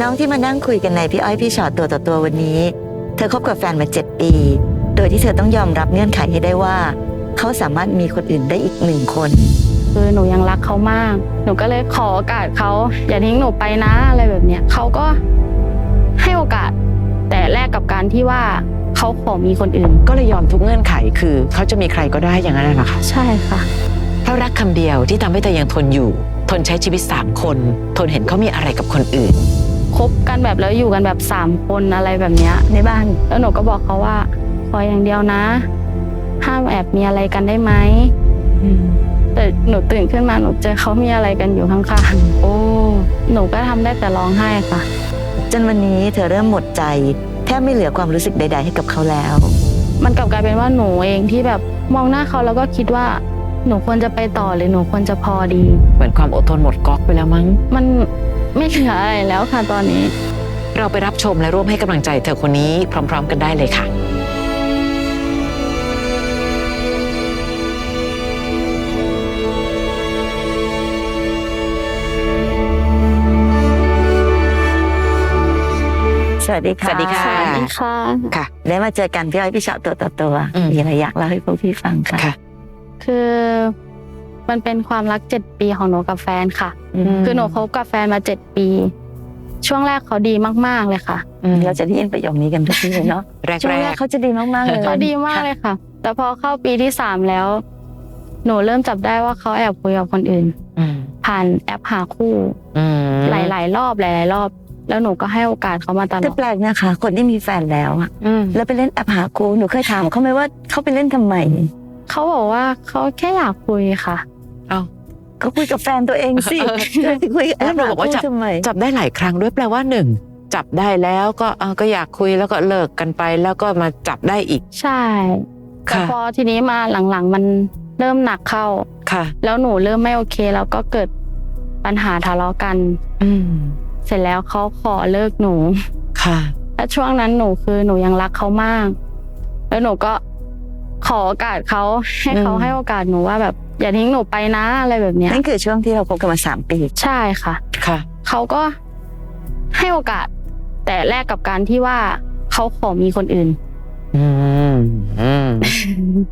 น้องที่มานั่งคุยกันในพี่อ้อยพี่ชอตตัวต่อตัววันนี้ เธอคบกับแฟนมาเจ็ดปี โดยที่เธอต้องยอมรับเงื่อนไขให้ได้ว่า เขาสามารถมีคนอื่นได้อีกหนึ่งคน คือหนูยังรักเขามาก หนูก็เลยขอโอกาสเขาอย่าทิ้งหนูไปนะอะไรแบบเนี้ยเขาก็ให้โอกาส แต่แลกกับการที่ว่าเขาขอมีคนอื่น ก็เลยยอมทุกเงื่อนไขคือ เขาจะมีใครก็ได้อย่างนั้นน่ะเหรอคะใช่ค่ะเพราะรักคำเดียวที่ทำให้เธอยังทนอยู่ ทนใช้ชีวิตสามคน ทนเห็นเขามีอะไรกับคนอื่น คบกันแบบแล้วอยู่กันแบบสามคนอะไรแบบเนี้ยในบ้าน แล้วหนูก็บอกเขาว่าขออย่างเดียวนะ ห้ามแอบมีอะไรกันได้ไหมแต่หนูตื่นขึ้นมาหนูเจอเขามีอะไรกันอยู่ข้างโอ้ๆหนูก็ทำได้แต่ร้องไห้ค่ะ จนวันนี้เธอเริ่มหมดใจ แทบไม่เหลือความรู้สึกใด ๆ ให้กับเขาแล้ว มันกลับกลายเป็นว่าหนูเองที่แบบมองหน้าเขาแล้วก็คิดว่า หนูควรจะไปต่อหรือหนูควรจะพอดี เหมือนความอดทนหมดก๊อกไปแล้วมั้ง มันไม่เหลืออะไรแล้วค่ะตอนนี้ เราไปรับชมและร่วมให้กำลังใจเธอคนนี้พร้อม ๆ กันได้เลยค่ะ สวัสดีค่ะสวัสดีค่ะ สวัสดีค่ะ ค่ะ ได้มาเจอกันพี่อ้อยพี่ชอตตัวต่อตัว อืมมีอะไรอยากเล่าให้พวกพี่ฟังค่ะ ค่ะ คือมันเป็นความรักเจ็ดปีของหนูกับแฟนค่ะอืมคือหนูคบกับแฟนมาเจ็ดปี ช่วงแรกเขาดีมากๆเลยค่ะเราจะได้ยินประโยคนี้กันทุกทีเลยเนาะแรกช่วงแรกเขาจะดีมากๆเลยเขาดีมากเลยค่ะ แต่พอเข้าปีที่สามแล้ว หนูเริ่มจับได้ว่าเขาแอบคุยกับคนอื่นอืมผ่านแอปหาคู่อืมหลาย ๆ รอบหลายๆรอบ แล้วหนูก็ให้โอกาสเขามาตลแต่อดแปลกนะคะ คนที่มีแฟนแล้วอะอืมแล้วไปเล่นแอปหาครูหนูเคยถามเขาไหมว่าเขาไปเล่นทำไม เขาบอกว่าเขาแค่อยากคุยค่ะ เอ้าเขาคุยกับแฟนตัวเองสิเออจะไปคุยกับแอแล้ปวหนูหาบอกว่าคู่จับทำไมจับได้หลายครั้งด้วยแปลว่าหนึ่งจับได้แล้วก็เออก็อยากคุยแล้วก็เลิกกันไปแล้วก็มาจับได้อีก ใช่แต่ค่ะพอทีนี้มาหลังๆ มันเริ่มหนักเข้าค่ะ แล้วหนูเริ่มไม่โอเคแล้วก็เกิดปัญหาทะเลาะกัน อืมเสร็จแล้วเขาขอเลิกหนูค่ะและช่วงนั้นหนูคือหนูยังรักเขามาก แล้วหนูก็ ขอโอกาสเขาให้เขาอืมให้โอกาสหนูว่าแบบอย่าทิ้งหนูไปนะอะไรแบบเนี้ยนั่นคือช่วงที่เราคบกันมาสามปีใช่ค่ะ ค่ะเขาก็ให้โอกาส แต่แลกกับการที่ว่าเขาขอมีคนอื่นอืมอืม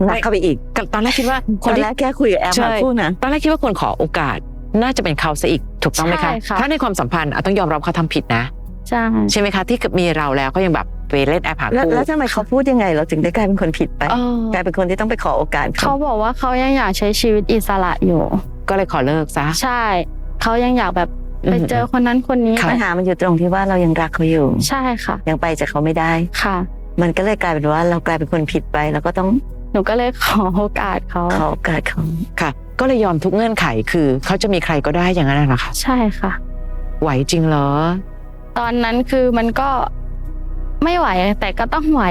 รักเข้าไปอีกกับตอนแรกคิดว่าคตอนนที่แรกแค่คุยกับแอปใช่หาคู่นะตอนแรกคิดว่าคนขอโอกาสน่าจะเป็นเขาซะอีกถูกต้องไหมใช่คะค่ะถ้าในความสัมพันธ์อะต้องยอมรับเขาทำผิดนะใช่ใช่ไหมคะ ที่มีเราแล้วก็ยังแบบ ไปเล่นแอปหาแล้วคู่ แล้วทำไมเขาพูดยังไง เราถึงได้กลายเป็นคนผิดไปเออ กลายเป็นคนที่ต้องไปขอโอกาสเขาเขาบอกว่าเขายังอยากใช้ชีวิตอิสระอยู่ ก็เลยขอเลิกซะ ใช่ เขายังอยากแบบไปเจอคนนั้นคนนี้ค่ะปัญหามันอยู่ตรงที่ว่าเรายังรักเขาอยู่ ใช่ค่ะ ยังไปจากเขาไม่ได้ ค่ะ มันก็เลยกลายเป็นว่าเรากลายเป็นคนผิดไปแล้วก็ต้องหนูก็เลยขอโอกาสเขา ขอโอกาสเขาค่ะ ก็เลยยอมทุกเงื่อนไขคือเขาจะมีใครก็ได้อย่างนั้นน่ะเหรอคะใช่ค่ะ ไหวจริงเหรอ ตอนนั้นคือมันก็ ไม่ไหวแต่ก็ต้องไหว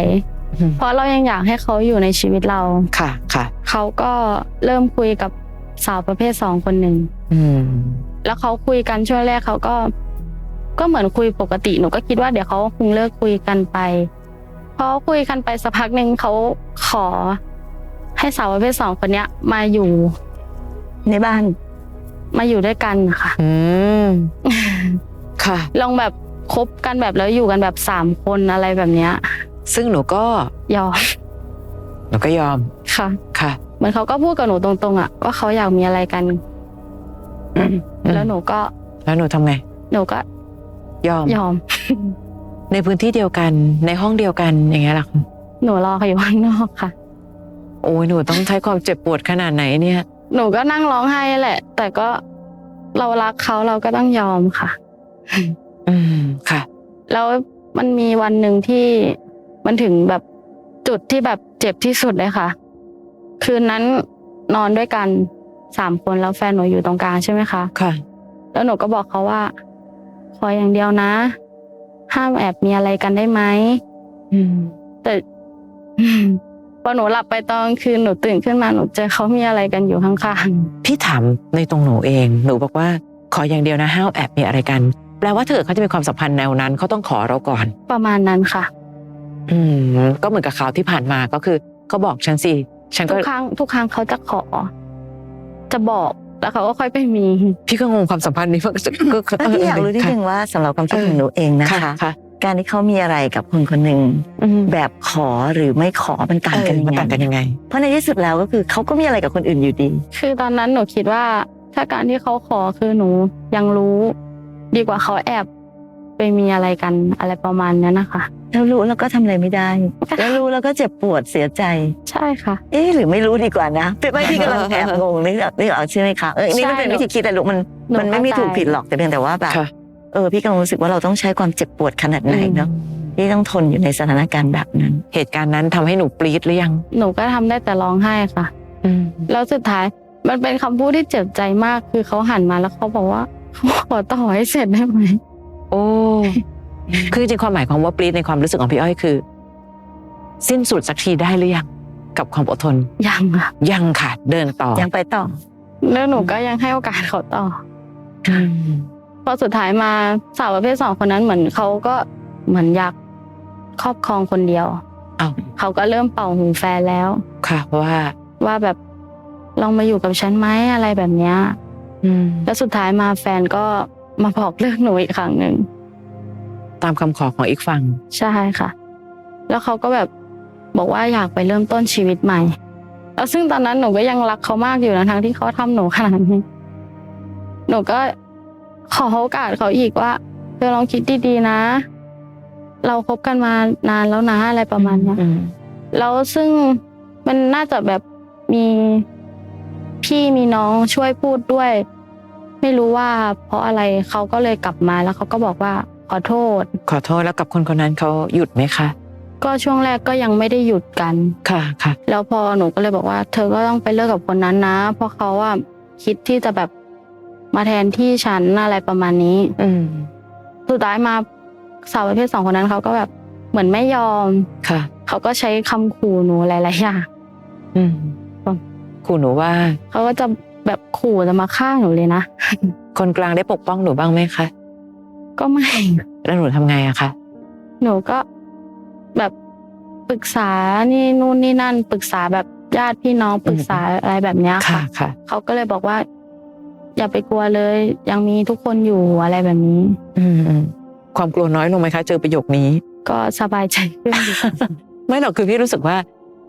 อืมเพราะเรายังอยากให้เขาอยู่ในชีวิตเราค่ะค่ะเขาก็เริ่มคุยกับสาวประเภทสองคนหนึ่งอืมแล้วเขาคุยกันช่วงแรกเขาก็ ก็เหมือนคุยปกติหนูก็คิดว่าเดี๋ยวเขาคงเลิกคุยกันไปพอคุยกันไปสักพักหนึ่งเขาขอ ให้สาวประเภทสองคนเนี้ย มาอยู่ ในบ้าน มาอยู่ด้วยกันค่ะ อืมค่ะลองแบบ คบกันแบบแล้วอยู่กันแบบสามคนอะไรแบบเนี้ยซึ่งหนูก็ยอมหนูก็ยอมค่ะ ค่ะ เหมือนเขาก็พูดกับหนูตรงๆอะว่าเขาอยากมีอะไรกันอืมแล้วหนูก็ แล้วหนูทำไง หนูก็ ยอมยอม ในพื้นที่เดียวกัน ในห้องเดียวกันอย่างเงี้ยเหรอคะหนูรอเขาอยู่ข้างนอกค่ะ โอ้ยหนูต้องใช้ความเจ็บปวดขนาดไหนเนี่ย หนูก็นั่งร้องไห้แหละ แต่ก็เรารักเขาเราก็ต้องยอมค่ะ อืมค่ะ แล้วมันมีวันหนึ่งที่มันถึงแบบจุดที่แบบเจ็บที่สุดเลยค่ะ คืนนั้นนอนด้วยกันสามคนแล้วแฟนหนูอยู่ตรงกลางใช่ไหมคะค่ะ แล้วหนูก็บอกเขาว่า ขออย่างเดียวนะ ห้ามแอบมีอะไรกันได้ไหมอืม แต่พอหนูหลับไปตอนกลางคืนหนูตื่นขึ้นมาหนูเจอเขามีอะไรกันอยู่ข้างพี่ถามในตรงหนูเอง หนูบอกว่า ขออย่างเดียวนะห้ามแอบมีอะไรกัน แปลว่าถ้าเกิดเขาจะมีความสัมพันธ์แนวนั้นเขาต้องขอเราก่อนๆประมาณนั้นค่ะอืมก็เหมือนกับข่าวที่ผ่านมาก็คือก็บอกฉันสิฉันทุก็กครั้งทุกครั้งเขาจะขอ จะบอกแล้วเขาก็ค่อยไปมีพี่ก็งงความสัมพันธ์นี้ก็ก็ก็แล้วพี่อยากรู้นิดนึงว่าสำหรับความคิดของหนูเองนะค่ะคะค่ะการที่เขามีอะไรกับคนคนหนึ่งอืมแบบขอหรือไม่ขอมันต่างกันยังมันไงต่างกันยังไง เพราะในที่สุดแล้วก็คือเขาก็มีอะไรกับคนอื่นอยู่ดี คือตอนนั้นหนูคิดว่า ถ้าการที่เขาขอคือหนูยังรู้ ดีกว่าเขาแอบไปมีอะไรกันอะไรประมาณนั้นนะคะ แล้วรู้แล้วก็ทำอะไรไม่ได้ แล้วรู้แล้วก็เจ็บปวดเสียใจ ใช่ค่ะ เอ๊ะหรือไม่รู้ดีกว่านะเป็นไม่พี่กำลังแอบงงนี่นี่ออกใช่ไหมคะเออนี่ก็เป็นใช่วิธีคิดแต่ลูกมันหนูมันไม่มีเข้าใจถูกผิดหรอกแต่เพียงแต่ว่าแบบค่ะเออพี่กำลังรู้สึกว่าเราต้องใช้ความเจ็บปวดขนาดไหนเนาะที่ต้องทนอยู่ในสถานการณ์แบบนั้น เหตุการณ์นั้นทำให้หนูปรี๊ดหรือยัง หนูก็ทำได้แต่ร้องไห้ค่ะอืมแล้วสุดท้ายมันเป็นคำพูดที่เจ็บใจมากคือเขาหันมาแล้วเขาบอกว่าเขาขอต่อให้เสร็จได้ไหมโอ้คือจริงๆความหมายของว่าปรี๊ดในความรู้สึกของพี่อ้อยคือ สิ้นสุดสักทีได้หรือยังกับความอดทน ยังค่ะยังค่ะ เดินต่อยังไปต่อแล้วหนูก็ยังให้โอกาสเขาต่ออืมพอสุดท้ายมาสาวประเภทสองคนนั้นเหมือนเขาก็เหมือนอยากครอบครองคนเดียวอ้าวเขาก็เริ่มเป่าหูแฟนแล้ว ค่ะเพราะว่าว่าแบบลองมาอยู่กับฉันไหมอะไรแบบเนี้ยอืม แล้วสุดท้ายมาแฟนก็มาบอกเลิกหนูอีกครั้งหนึ่งตามคำขอของอีกฝั่งใช่ค่ะ แล้วเขาก็แบบบอกว่าอยากไปเริ่มต้นชีวิตใหม่ แล้วซึ่งตอนนั้นหนูก็ยังรักเขามากอยู่นะทั้งที่เขาทำหนูขนาดนี้หนูก็ขอโอกาสเขาอีกว่าเธอลองคิดดีๆนะ เราคบกันมานานแล้วนะอะไรประมาณเนี้ยอืมแล้วซึ่งมันน่าจะแบบมี พี่มีน้องช่วยพูดด้วย ไม่รู้ว่า เพราะอะไรเขาก็เลยกลับมาแล้วเขาก็บอกว่าขอโทษ ขอโทษแล้วกับคนคนนั้นเขาหยุดไหมคะ ก็ช่วงแรกก็ยังไม่ได้หยุดกันค่ะค่ะ แล้วพอหนูก็เลยบอกว่า เธอก็ต้องไปเลิกกับคนนั้นนะ เพราะเขาว่าคิดที่จะแบบมาแทนที่ฉันอะไรประมาณนี้ อืมสุดท้ายมาสาวประเภทสองคนนั้นเขาก็แบบเหมือนไม่ยอมค่ะ เขาก็ใช้คำขู่หนูหลายๆอย่างอืมอืม ขู่หนูว่าเขาก็จะแบบขู่จะมาฆ่าหนูเลยนะ คนกลางได้ปกป้องหนูบ้างไหมคะ ก็ไม่ แล้วหนูทำไงอะคะ หนูก็แบบปรึกษานี่นู่นนี่นั่น ปรึกษาแบบญาติพี่น้องปรึกษาอะไรแบบเนี้ยค่ะ ค่ะค่ะเขาก็เลยบอกว่า อย่าไปกลัวเลย ยังมีทุกคนอยู่อะไรแบบนี้ อืมอืมความกลัวน้อยลงไหมคะ เจอประโยคนี้ ก็สบายใจขึ้นอยู่ไม่หรอกคือพี่รู้สึกว่า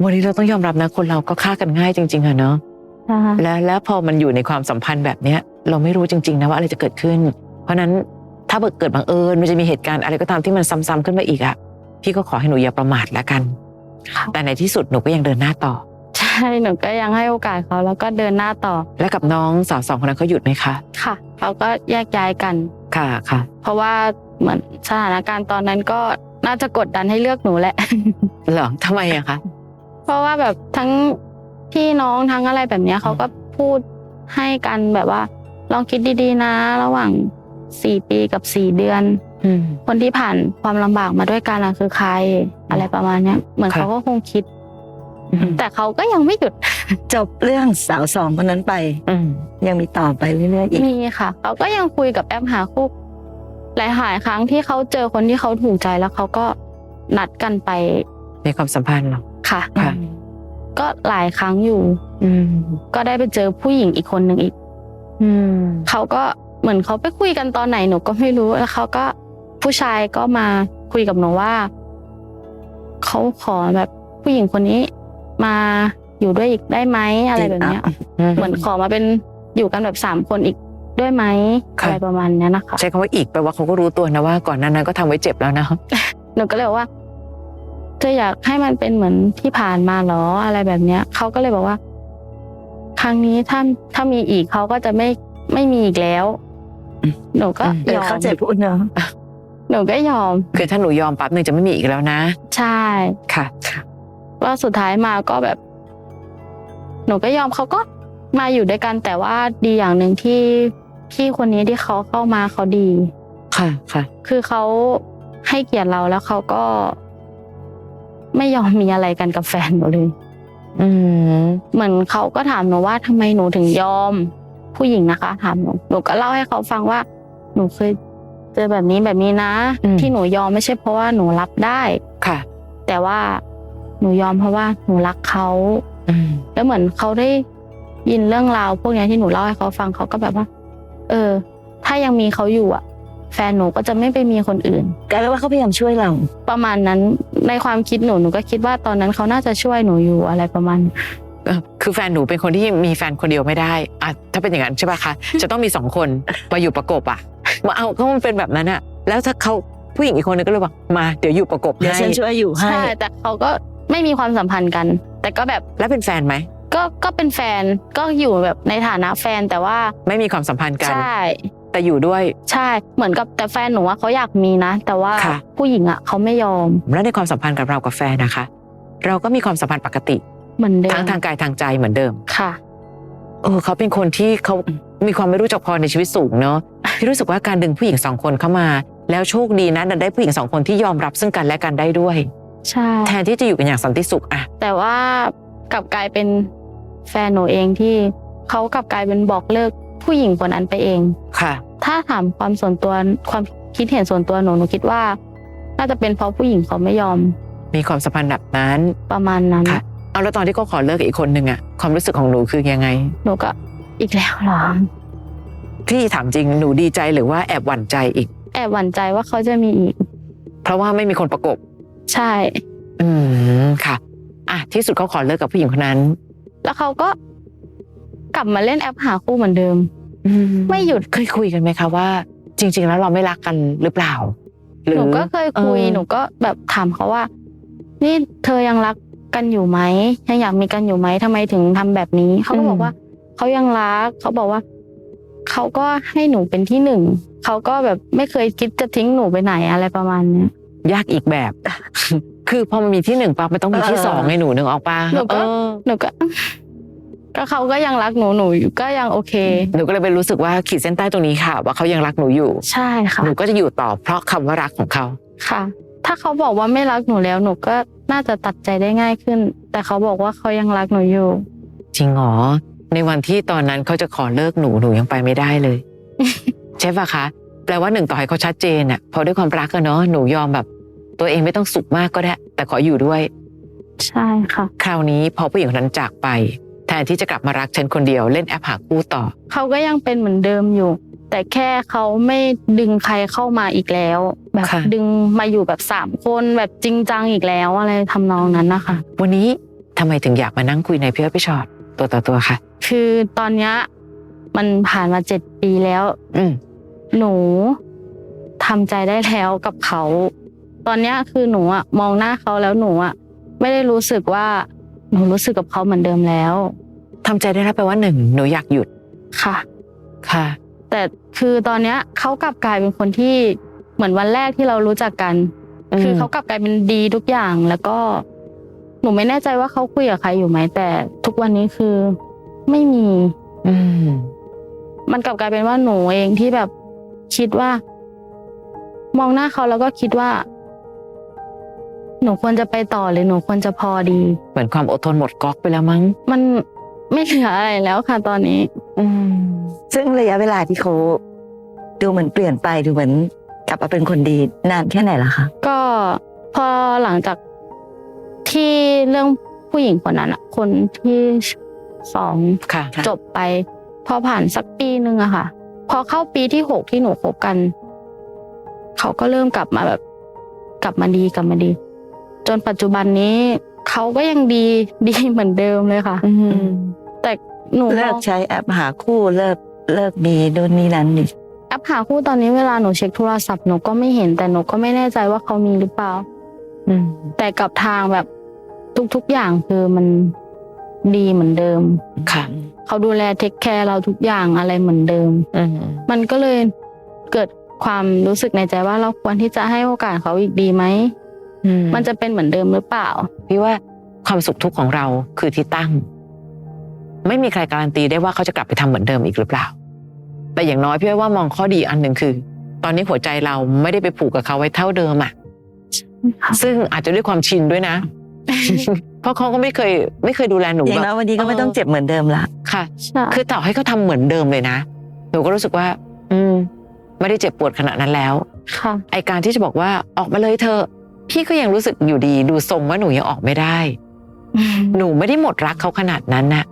วันนี้เราต้องยอมรับนะ คนเราก็ฆ่ากันง่ายจริง ๆอะเนาะนะคะแล้วแล้วพอมันอยู่ในความสัมพันธ์แบบเนี้ย เราไม่รู้จริง ๆ นะว่าอะไรจะเกิดขึ้น เพราะฉะนั้นถ้าเกิดบังเอิญมันจะมีเหตุการณ์อะไรก็ตามที่มันซ้ำๆขึ้นมาอีกอะพี่ก็ขอให้หนูอย่าประมาทละกันค่ะแต่ในที่สุดหนูก็ยังเดินหน้าต่อ ใช่หนูก็ยังให้โอกาสเขาแล้วก็เดินหน้าต่อ และกับน้องสาวสองคนนั้นเขาหยุดไหมคะค่ะเขาก็แยกย้ายกันค่ะค่ะ เพราะว่าเหมือนสถานการณ์ตอนนั้นก็น่าจะกดดันให้เลือกหนูแหละเหรอทำไมอะคะ เพราะว่าแบบทั้งพี่น้องทั้งอะไรแบบเนี้ยเขาก็พูดให้กันแบบว่า ลองคิดดีๆนะ ระหว่างสี่ปีกับสี่เดือนอืมคนที่ผ่านความลำบากมาด้วยกันอะคือใคร อะไรประมาณเนี้ย เหมือนค่ะเขาก็คงคิดอืมแต่เขาก็ยังไม่หยุดจบเรื่องสาวสองคนนั้นไปอืมยังมีต่อไปเรื่อยๆอีกมีค่ะเขาก็ยังคุยกับแอปหาคู่หลายหายๆครั้งที่เขาเจอคนที่เขาถูกใจแล้วเขาก็นัดกันไปในความสัมพันธ์เหรอ ค่ะ ค่ะ ก็หลายครั้งอยู่ อืม ก็ได้ไปเจอผู้หญิงอีกคนหนึ่งอีก อืม เขาก็เหมือนเขาไปคุยกันตอนไหนหนูก็ไม่รู้แล้วเขาก็ผู้ชายก็มาคุยกับหนูว่าเขาขอแบบผู้หญิงคนนี้มาอยู่ด้วยอีกได้ไหมอะไรแบบเนี้ย เหมือนขอมาเป็นอยู่กันแบบสามคนอีกด้วยไหมค่ะอะไรประมาณเนี้ยนะคะใช้คำว่าอีกแปลว่าเขาก็รู้ตัวนะว่าก่อนหน้านั้นก็ทำไว้เจ็บแล้วนะหนูก็เลยบอกว่า เธออยากให้มันเป็นเหมือนที่ผ่านมาเหรออะไรแบบเนี้ยเขาก็เลยบอกว่า ครั้งนี้ถ้าถ้ามีอีกเขาก็จะไม่ไม่มีอีกแล้วอืมหนูก็เอยออมเข้าใจพูดเนอะหนูก็ยอม คือถ้าหนูยอมปั๊บหนึ่งจะไม่มีอีกแล้วนะ ใช่ค่ะค่ะว่าสุดท้ายมาก็แบบ หนูก็ยอมเขาก็มาอยู่ด้วยกัน แต่ว่าดีอย่างหนึ่งที่พี่คนนี้ที่เขาเข้ามาเขาดี ค่ะค่ะ คือเขาให้เกียรติเราแล้วเขาก็ ไม่ยอมมีอะไรกันกับแฟนหนูเลยอืมเหมือนเขาก็ถามหนูว่าทำไมหนูถึงยอม ผู้หญิงนะคะ ถามหนูหนูก็เล่าให้เขาฟังว่า หนูเคยเจอแบบนี้แบบนี้นะ ที่หนูยอมไม่ใช่เพราะว่าหนูรับได้ค่ะ แต่ว่าหนูยอมเพราะว่าหนูรักเขาอืมแล้วเหมือนเขาได้ยินเรื่องราวพวกเนี้ยที่หนูเล่าให้เขาฟังเขาก็แบบว่า เออ ถ้ายังมีเขาอยู่อะ แฟนหนูก็จะไม่ไปมีคนอื่น กลายเป็นว่าเขาพยายามช่วยเรา ประมาณนั้นในความคิดหนูหนูก็คิดว่าตอนนั้นเขาน่าจะช่วยหนูอยู่อะไรประมาณเออคือแฟนหนูเป็นคนที่มีแฟนคนเดียวไม่ได้อะถ้าเป็นอย่างนั้นใช่ป่ะคะ จะต้องมีสองคนมาอยู่ประกบอะมาเอาก็มันเป็นแบบนั้นอะแล้วถ้าเขาผู้หญิงอีกคนนึงก็เลยบอกมาเดี๋ยวอยู่ประกบเดี๋ยวให้ฉันช่วยอยู่ให้ ใช่แต่เขาก็ไม่มีความสัมพันธ์กัน แต่ก็แบบแล้วเป็นแฟนไหม ก็ก็เป็นแฟนก็อยู่แบบในฐานะแฟนแต่ว่าไม่มีความสัมพันธ์กัน ใช่ แต่อยู่ด้วย ใช่ เหมือนกับแต่แฟนหนูว่าเขาอยากมีนะ แต่ว่าค่ะ ผู้หญิงอะเขาไม่ยอมแล้วในความสัมพันธ์กับเรากับแฟนนะคะ เราก็มีความสัมพันธ์ปกติ เหมือนเดิมทั้งทางกายทางใจเหมือนเดิม ค่ะ เออเขาเป็นคนที่เขามีความไม่รู้จักพอในชีวิตสูงเนาะ พี่รู้สึกว่าการดึงผู้หญิงสองคนเข้ามา แล้วโชคดีนะดันได้ผู้หญิงสองคนที่ยอมรับซึ่งกันและกันได้ด้วย ใช่ แทนที่จะอยู่กันอย่างสันติสุขอะแต่ว่ากลับกลายเป็นแฟนหนูเองที่เขากลับกลายเป็นบอกเลิก ผู้หญิงคนนั้นไปเอง ค่ะ ถ้าถามความส่วนตัวความคิดเห็นส่วนตัวหนูหนูคิดว่า น่าจะเป็นเพราะผู้หญิงเขาไม่ยอม มีความสัมพันธ์แบบนั้นประมาณนั้นค่ะเอาแล้วตอนที่เขาขอเลิกกับอีกคนหนึ่งอะความรู้สึกของหนูคือยังไง หนูก็อีกแล้วเหรอพี่ถามจริงหนูดีใจหรือว่าแอบหวั่นใจอีก แอบหวั่นใจว่าเขาจะมีอีก เพราะว่าไม่มีคนประกบ ใช่ อืมค่ะอะที่สุดเขาขอเลิกกับผู้หญิงคนนั้น แล้วเขาก็ กลับมาเล่นแอปหาคู่เหมือนเดิมไม่หยุดเคยคุยกันไหมคะว่า จริง ๆ แล้วเราไม่รักกันหรือเปล่าหรืหอนูก็เคยคุยเออหนูก็แบบถามเขาว่า นี่เธอยังรักกันอยู่ไหมยังอยากมีกันอยู่ไหมทำไมถึงทำแบบนี้เขาก็บอกว่าเขายังรักเขาบอกว่าเขาก็ให้หนูเป็นที่หนึ่งเขาก็แบบไม่เคยคิดจะทิ้งหนูไปไหนอะไรประมาณเนี้ยยากอีกแบบ คือพอมันมีที่หนึ่งปั๊บมันต้องมีที่เออสองไงหนูนึกออกปะหนูก็เออหนูก็ ก็เขาก็ยังรักหนูหนูอยู่ก็ยังโอเค หนูก็เลยไปรู้สึกว่าขีดเส้นใต้ตรงนี้ค่ะ ว่าเขายังรักหนูอยู่ ใช่ค่ะหนูก็จะอยู่ต่อเพราะคำว่ารักของเขาค่ะ ถ้าเขาบอกว่าไม่รักหนูแล้วหนูก็น่าจะตัดใจได้ง่ายขึ้น แต่เขาบอกว่าเขายังรักหนูอยู่ จริงเหรอในวันที่ตอนนั้นเขาจะขอเลิกหนูหนูยังไปไม่ได้เลย ใช่ปะคะแปลว่าหนึ่งต่อให้เขาชัดเจนอะพอด้วยความรักอะเนาะหนูยอมแบบ ตัวเองไม่ต้องสุขมากก็ได้ แต่ขออยู่ด้วย ใช่ค่ะ คราวนี้พอผู้หญิงคนนั้นจากไปแท นที่จะกลับมารักฉันคนเดียวเล่นแอปหาคู่ต่อ เขาก็ยังเป็นเหมือนเดิมอยู่ แต่แค่เขาไม่ดึงใครเข้ามาอีกแล้ว แบบค่ะ ดึงมาอยู่แบบสามคนแบบจริงจังอีกแล้วอะไรทำนองนั้นนะคะ วันนี้ทำไมถึงอยากมานั่งคุยในพี่อ้อยพี่ชอตตัวต่อตัวค่ะ คือตอนเนี้ยมันผ่านมาเจ็ดปีแล้ว อืมหนูทำใจได้แล้วกับเขา ตอนเนี้ยคือหนูอะมองหน้าเขาแล้วหนูอะไม่ได้รู้สึกว่าหนูรู้สึกกับเขาเหมือนเดิมแล้ว ทำใจได้แล้วแปลว่าหนึ่งหนูอยากหยุดค่ะ ค่ะ แต่คือตอนเนี้ยเขากลับกลายเป็นคนที่เหมือนวันแรกที่เรารู้จักกัน อืม คือเขากลับกลายเป็นดีทุกอย่างแล้วก็ หนูไม่แน่ใจว่าเขาคุยกับใครอยู่ไหมแต่ ทุกวันนี้คือไม่มี อืม มันกลับกลายเป็นว่าหนูเองที่แบบคิดว่า มองหน้าเขาแล้วก็คิดว่า หนูควรจะไปต่อหรือหนูควรจะพอดี เหมือนความอดทนหมดก๊อกไปแล้วมั้ง มัน ไม่เหลืออะไรแล้วค่ะตอนนี้ อืมซึ่งระยะเวลาที่เขาดูเหมือนเปลี่ยนไปดูเหมือนกลับมาเป็นคนดีนานแค่ไหนล่ะคะก็พอหลังจากที่เรื่องผู้หญิงคนนั้นอะคนที่สองค่ะ จบไป พอผ่านสักปีหนึ่งอะค่ะ พอเข้าปีที่หกที่หนูคบกัน เขาก็เริ่มกลับมาแบบ กลับมาดีกลับมาดี จนปัจจุบันนี้ เขาก็ยังดีดีเหมือนเดิมเลยค่ะอืมแต่หนูเลิมกองใช้แอปหาคู่เลิกเลิกมีโดนนี่นั้นนี่แอปหาคู่ตอนนี้เวลาหนูเช็คโทรศัพท์หนูก็ไม่เห็นแต่หนูก็ไม่แน่ใจว่าเขามีหรือเปล่าอืมแต่กับทางแบบทุกๆอย่างคือมันดีเหมือนเดิมค่ะเขาดูแลเทคแคร์เราทุกอย่างอะไรเหมือนเดิมอืมมันก็เลยเกิดความรู้สึกในใจว่าเราควรที่จะให้โอกาสเขาอีกดีไหมอื มมันจะเป็นเหมือนเดิมหรือเปล่า พี่ว่าความสุขทุกข์ของเราคือที่ตั้ง ไม่มีใครการันตีได้ว่าเขาจะกลับไปทำเหมือนเดิมอีกหรือเปล่า แต่อย่างน้อยพี่ว่ามองข้อดีอันหนึ่งคือ ตอนนี้หัวใจเราไม่ได้ไปผูกกับเขาไว้เท่าเดิมอะค่ะซึ่งอาจจะด้วยความชินด้วยนะ เพราะเขาก็ไม่เคย ไม่เคยดูแลหนูอย่างแบน้อยบวันนี้ก็ไม่ต้องเจ็บเหมือนเดิมละค่ะใช่คือต่อให้เขาทำเหมือนเดิมเลยนะหนูก็รู้สึกว่า อืม ไม่ได้เจ็บปวดขนาดนั้นแล้วค่ะไอการที่จะบอกว่าออกมาเลยเธอะ พี่ก็ยังรู้สึกอยู่ดี ดูทรงว่าหนูยังออกไม่ได้ หนูไม่ได้หมดรักเขาขนาดนั้นน่ะ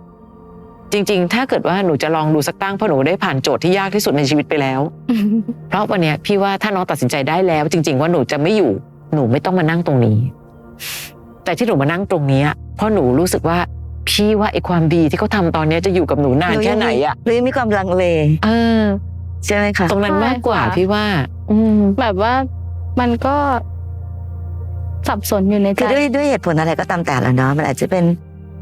จริง ๆ ถ้าเกิดว่าหนูจะลองดูสักตั้งเพราะหนูได้ผ่านโจทย์ที่ยากที่สุดในชีวิตไปแล้ว เพราะวันเนี้ยพี่ว่าถ้าน้องตัดสินใจได้แล้ว จริง ๆ ว่าหนูจะไม่อยู่ หนูไม่ต้องมานั่งตรงนี้ แต่ที่หนูมานั่งตรงเนี้ยเพราะหนูรู้สึกว่าพี่ว่าไอ้ความดีที่เขาทำตอนเนี้ยจะอยู่กับหนูนานแค่ไหนอะหรือมีความลังเลเออใช่ไหมคะตรงนั้นมากกว่าใช่ค่ะพี่ว่า อืมแบบว่ามันก็ สับสนอยู่ในใจคือด้วยด้วยเหตุผลอะไรก็ตามแต่ละเนาะมันอาจจะเป็น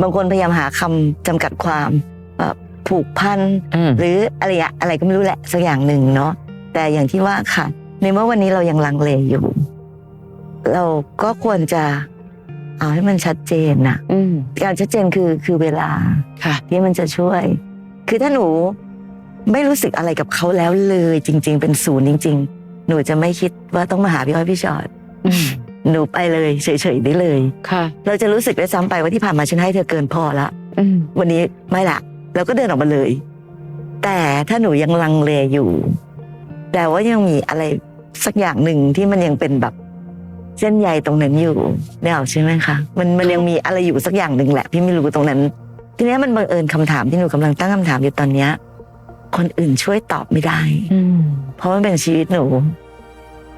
บางคนพยายามหาคำจำกัดความเอ่อผูกพันอืมหรืออะไรอะอะไรก็ไม่รู้แหละสักอย่างหนึ่งเนาะแต่อย่างที่ว่าค่ะ ในเมื่อวันนี้เรายังลังเลอยู่ เราก็ควรจะเอาให้มันชัดเจนนะอืมการชัดเจนคือคือเวลาค่ะ ที่มันจะช่วย คือถ้าหนูไม่รู้สึกอะไรกับเขาแล้วเลย จริง ๆ เป็นศูนย์จริง ๆ หนูจะไม่คิดว่าต้องมาหาพี่อ้อยพี่ชอตอืม หนูไปเลยเฉยๆได้เลย ค่ะ เราจะรู้สึกได้ซ้ำไปว่าที่ผ่านมาฉันให้เธอเกินพอละอืมวันนี้ไม่ละเราก็เดินออกมาเลย แต่ถ้าหนูยังลังเลอยู่แต่ว่ายังมีอะไรสักอย่างหนึ่งที่มันยังเป็นแบบเส้นใยตรงนั้นอยู่เนี่ยใช่ไหมคะมันมันยังมีอะไรอยู่สักอย่างหนึ่งแหละ พี่ไม่รู้ตรงนั้น ทีเนี้ยมันบังเอิญคำถามที่หนูกำลังตั้งคำถามอยู่ตอนเนี้ย คนอื่นช่วยตอบไม่ได้ อืม เพราะมันเป็นชีวิตหนู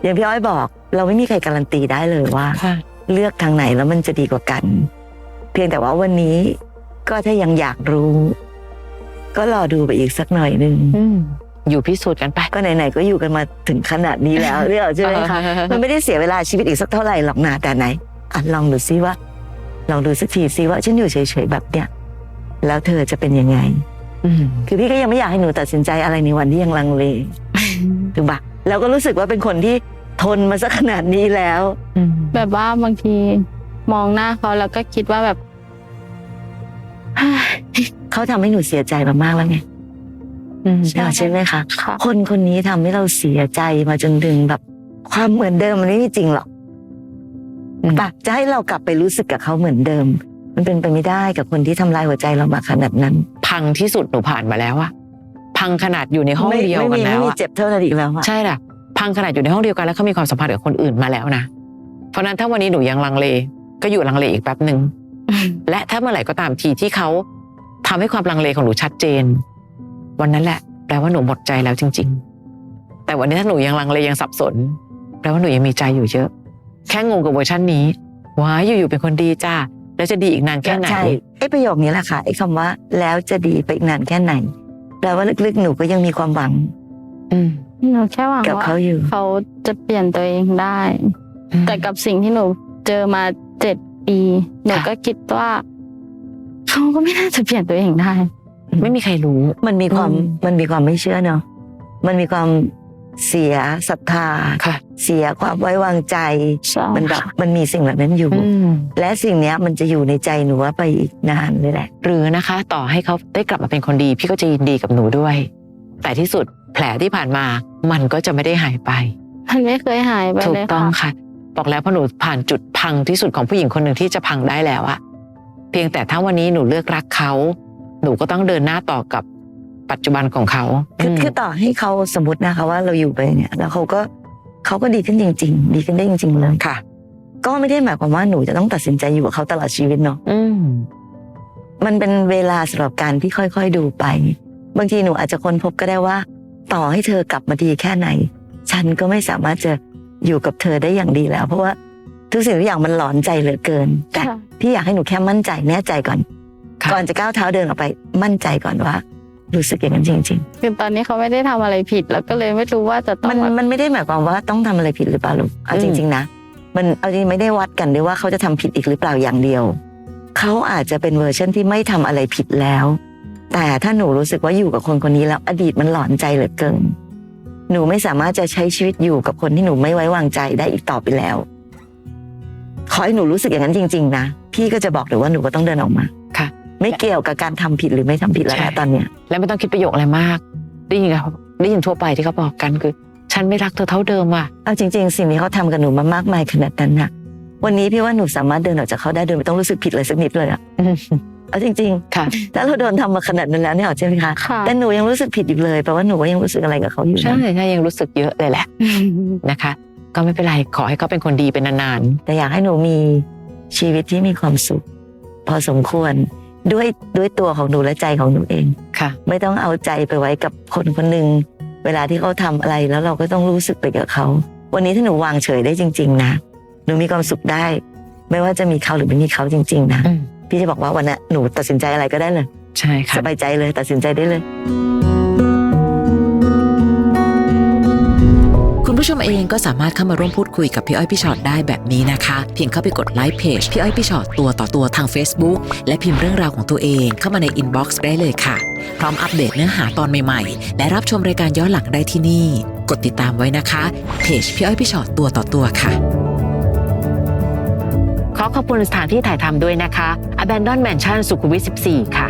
อย่างพี่อ้อยบอก เราไม่มีใครการันตีได้เลยว่าค่ะเลือกทางไหนแล้วมันจะดีกว่ากัน เพียงแต่ว่าวันนี้ก็ถ้ายังอยากรู้ ก็รอดูไปอีกสักหน่อยหนึ่งอืมอยู่พิสูจน์กันไปก็ไหนๆก็อยู่กันมาถึงขนาดนี้แล้วเรียกใช่ไหมคะมันไม่ได้เสียเวลาชีวิตอีกสักเท่าไหร่หรอกนะแต่ไหนอะลองดูซิว่า ลองดูสักทีซิว่าฉันอยู่เฉยๆแบบเนี้ยแล้วเธอจะเป็นยังไงอืมคือพี่ก็ยังไม่อยากให้หนูตัดสินใจอะไรในวันที่ยังลังเลถูกปะแล้วก็รู้สึกว่าเป็นคนที่ ทนมาสักขนาดนี้แล้วอืมแบบว่าบางทีมองหน้าเขาแล้วก็คิดว่าแบบเขาทำให้หนูเสียใจมามากแล้วไงอืมใช่ใช่ไหมคะค่ะคนคนนี้ทำให้เราเสียใจมาจนถึงแบบ ความเหมือนเดิมมันไม่มีจริงหรอกอืมปะจะให้เรากลับไปรู้สึกกับเขาเหมือนเดิม มันเป็นไปไม่ได้กับคนที่ทำลายหัวใจเรามาขนาดนั้น พังที่สุดหนูผ่านมาแล้วอะพังขนาดอยู่ในห้องไม่เดียวไม่กันมีแล้ไม่วมีอะเจ็บเท่านั้นอีกแล้วอะใช่ล่ะ พังขนาดอยู่ในห้องเดียวกันแล้วเขามีความสัมพันธ์กับคนอื่นมาแล้วนะ เพราะฉะนั้นถ้าวันนี้หนูยังลังเล ก็อยู่ลังเลอีกแป๊บหนึ่งและถ้าเมื่อไหร่ก็ตามทีที่เขาทำให้ความลังเลของหนูชัดเจน วันนั้นแหละ แปลว่าหนูหมดใจแล้วจริง ๆ แต่วันนี้ถ้าหนูยังลังเลยังสับสน แปลว่าหนูยังมีใจอยู่เยอะ แค่งงกับเวอร์ชันนี้ว้ายอยู่ๆเป็นคนดีจ้าแล้วจะดีอีกนานแค่ไหนใช่ไอ้ประโยคนี้แหละค่ะไอ้คำว่า แล้วจะดีไปอีกนานแค่ไหนแปลว่าลึกๆหนูก็ยังมีความหวัง อืม หนูแค่หวังกับว่าเขาอยู่ เขาจะเปลี่ยนตัวเองได้ แต่กับสิ่งที่หนูเจอมาเจ็ดปีหนูก็คิดว่าเขาก็ไม่น่าจะเปลี่ยนตัวเองได้ ไม่มีใครรู้ มันมีความอืม มันมีความไม่เชื่อเนาะมันมีความเสียศรัทธา ค่ะเสียความไว้วางใจ ใช่มันแบบมันมีสิ่งแบบนั้นอยู่ อืมและสิ่งเนี้ยมันจะอยู่ในใจหนูว่าไปอีกนานเลยแหละ หรือนะคะ ต่อให้เขาได้กลับมาเป็นคนดี พี่ก็จะยินดีกับหนูด้วย แต่ที่สุดแผลที่ผ่านมามันก็จะไม่ได้หายไป มันไม่เคยหายไปถูเลกยต้องค่ะค่ะ บอกแล้วพอหนูผ่านจุดพังที่สุดของผู้หญิงคนหนึ่งที่จะพังได้แล้วอะเพียงแต่ถ้าวันนี้หนูเลือกรักเขา หนูก็ต้องเดินหน้าต่อกับปัจจุบันของเขาคือมคือต่อให้เขาสมมตินะคะว่าเราอยู่ไปเนี่ย แล้วเขาก็เขาก็ดีขึ้นจริง ๆ ดีขึ้นได้จริง ๆ เลยค่ะ ก็ไม่ได้หมายความว่าหนูจะต้องตัดสินใจอยู่กับเขาตลอดชีวิตเนาะอืมมันเป็นเวลาสำหรับการที่ค่อยๆดูไป บางทีหนูอาจจะค้นพบก็ได้ว่า ต่อให้เธอกลับมาดีแค่ไหน ฉันก็ไม่สามารถจะอยู่กับเธอได้อย่างดีแล้ว เพราะว่าทุกสิ่งทุกอย่างมันหลอนใจเหลือเกิน แต่ค่ะพี่อยากให้หนูแค่มั่นใจแน่ใจก่อนค่ะก่อนจะก้าวเท้าเดินออกไป มั่นใจก่อนว่า รู้สึกอย่างนั้นจริงๆคือตอนนี้เขาไม่ได้ทำอะไรผิดแล้วก็เลยไม่รู้ว่าจะต้อมังนแบบมันไม่ได้หมายความว่าต้องทำอะไรผิดหรือเปล่าลูกเอาอืมจริง ๆ นะ มันเอาจริงไม่ได้วัดกันด้วยว่าเขาจะทำผิดอีกหรือเปล่าอย่างเดียว เขาอาจจะเป็นเวอร์ชันที่ไม่ทำอะไรผิดแล้ว แต่ถ้าหนูรู้สึกว่าอยู่กับคนคนนี้แล้วอดีตมันหลอนใจเหลือเกิน หนูไม่สามารถจะใช้ชีวิตอยู่กับคนที่หนูไม่ไว้วางใจได้อีกต่อไปแล้ว ขอให้หนูรู้สึกอย่างนั้นจริง ๆ นะพี่ก็จะบอกเลยว่าหนูก็ต้องเดินออกมาค่ะ ไม่เกี่ยวกับการทำผิดหรือไม่ทำผิดแล้วใช่นะตอนเนี้ยแล้วไม่ต้องคิดประโยคอะไรมากได้ยินกับได้ยินทั่วไปที่เขาบอกกันคือ ฉันไม่รักเธอเท่าเดิมว่ะเอาจริง ๆ สิ่งที่เขาทำกับหนูมามากมายขนาดนั้นนะวันนี้พี่ว่าหนูสามารถเดินออกจากเขาได้โดยไม่ต้องรู้สึกผิดเลยสักนิดเลยอะ เอาจริงค่ะๆถ้าเราโดนทำมาขนาดนั้นแล้วเนี่ยเอาใช่ไหมคะค่ะแต่หนูยังรู้สึกผิดอยู่เลยแปลว่าหนูก็ยังรู้สึกอะไรกับเขาอยู่นะใช่ใช่ยังรู้สึกเยอะเลยแหละนะคะ ก็ไม่เป็นไรขอให้เขาเป็นคนดีเป็นนานแต่อยากให้หนูมีชีวิตที่มีความสุข พอสมควรด้วยด้วยตัวของหนูและใจของหนูเองค่ะ ไม่ต้องเอาใจไปไว้กับคนคนหนึ่งเวลาที่เขาทำอะไรแล้วเราก็ต้องรู้สึกไปกับเขาวันนี้ถ้าหนูวางเฉยได้จริง ๆ นะ หนูมีความสุขได้ ไม่ว่าจะมีเขาหรือไม่มีเขาจริง ๆ นะอืม พี่จะบอกว่าวันนี้นหนูตัดสินใจอะไรก็ได้เลย ใช่ค่ะสบายใจเลย ตัดสินใจได้เลย คุณผู้ชมเองก็สามารถเข้ามาร่วมพูดคุยกับพี่อ้อยพี่ชอตได้แบบนี้นะคะ เพียงเข้าไปกดไลค์เพจพี่อ้อยพี่ชอตตัวต่อตัวทาง Facebook และพิมพ์เรื่องราวของตัวเองเข้ามาในอินบ็อกซ์ได้เลยค่ะ พร้อมอัปเดตเนื้อหาตอนใหม่ๆ และรับชมรายการย้อนหลังได้ที่นี่ กดติดตามไว้นะคะเพจพี่อ้อยพี่ชอตตัวต่อตัวค่ะ ขอขอบคุณสถานที่ถ่ายทำด้วยนะคะ Abandon Mansion สุขุมวิท 14 ค่ะ